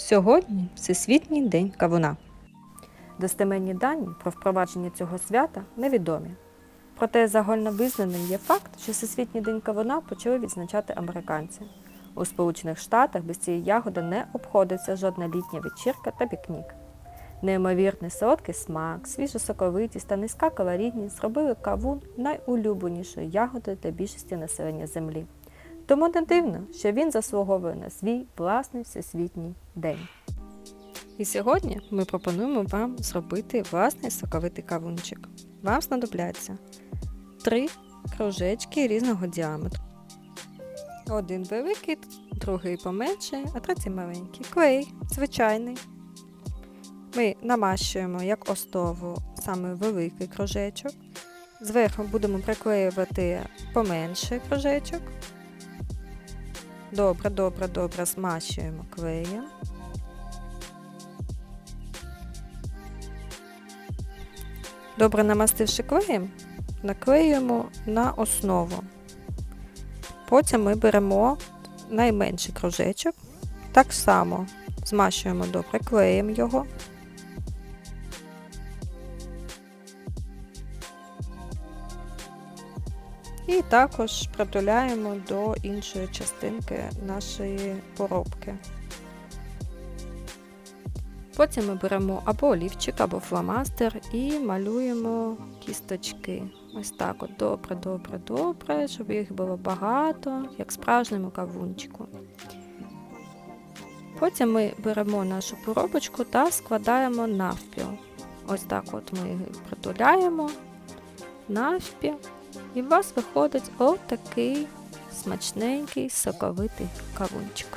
Сьогодні Всесвітній день кавуна. Достеменні дані про впровадження цього свята невідомі. Проте загальновизнаним є факт, що Всесвітній день кавуна почали відзначати американці. У Сполучених Штатах без цієї ягоди не обходиться жодна літня вечірка та пікнік. Неймовірний солодкий смак, свіжа соковитість та низька калорійність зробили кавун найулюбленішою ягодою для більшості населення землі. Тому не дивно, що він заслуговує на свій власний всесвітній день. І сьогодні ми пропонуємо вам зробити власний соковитий кавунчик. Вам знадобляться три кружечки різного діаметру. Один великий, другий поменший, а третій маленький. Клей звичайний. Ми намащуємо як основу саме великий кружечок. Зверху будемо приклеювати поменший кружечок. Добре, добре, добре змащуємо клеєм. Добре намастивши клеєм, наклеюємо на основу. Потім ми беремо найменший кружечок, так само змащуємо добре клеєм його. І також притуляємо до іншої частинки нашої поробки. Потім ми беремо або олівчик, або фломастер і малюємо кісточки. Ось так от добре, добре, добре, щоб їх було багато, як справжньому кавунчику. Потім ми беремо нашу поробочку та складаємо навпіл. Ось так от ми їх притуляємо навпіл. І у вас виходить отакий смачненький соковитий кавунчик.